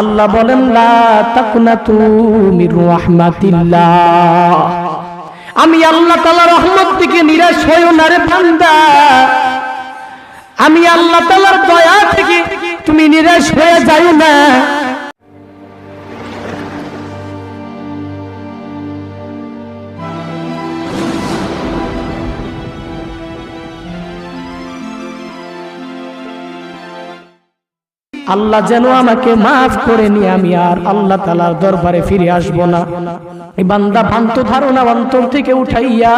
আল্লাহ বলেন আমি আল্লাহ তালা রহমত থেকে নিরাশ হয়েও না রে বান্দা। আমি আল্লাহ তালার দয়া থেকে তুমি নিরাশ হয়ে যাও না। আল্লাহ যেন আমাকে মাফ করে নিয়ে আমি আর আল্লাহ তালার দরবারে ফিরে আসব না। বান্দা ভ্রান্ত ধারণা অন্তর থেকে উঠাইয়া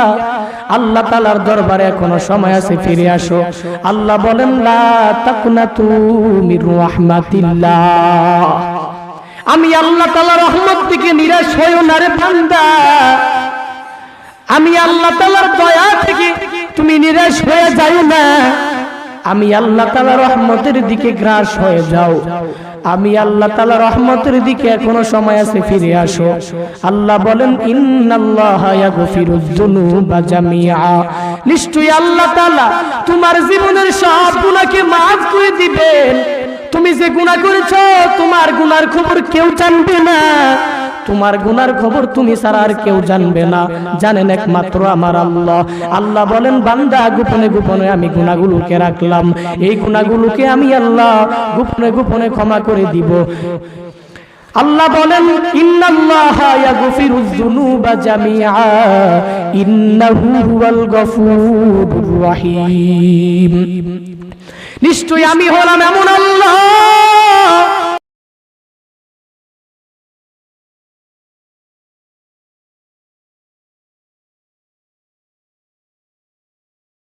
আল্লাহ তালার দরবারে এখনও সময় আছে, ফিরে আসো। আল্লাহ বলেন, লা রাহমাতিল্লাহ। আমি আল্লাহ তালার রহমত থেকে নিরাশ হইও না রে বান্দা। আমি আল্লাহ তালার দয়া থেকে তুমি নিরাশ হয়ে যাই না। আমি আল্লাহ তালা রহমতের দিকে গ্রাস হয়ে যাও। আমি আল্লাহ তালা রহমতের দিকে এখনও সময় আছে, ফিরে আসো। আল্লাহ বলেন নিশ্চয়ই আল্লাহ তাআলা তোমার জীবনের সব গুনাহকে maaf করে দিবেন। তুমি যে গুনাহ করেছ, তোমার গুনার খবর কেউ জানবে না। তোমার গুনার খবর তুমি ছাড়া আর কেউ জানবে না। জানেন একমাত্র আমার আল্লাহ। আল্লাহ বলেন, বান্দা, গোপনে গোপনে আমি গুনাগুলোকে রাখলাম। এই গুনাগুলোকে আমি আল্লাহ গোপনে গোপনে ক্ষমা করে দিব। আল্লাহ বলেন নিশ্চয়ই আমি হলাম এমন আল্লাহ।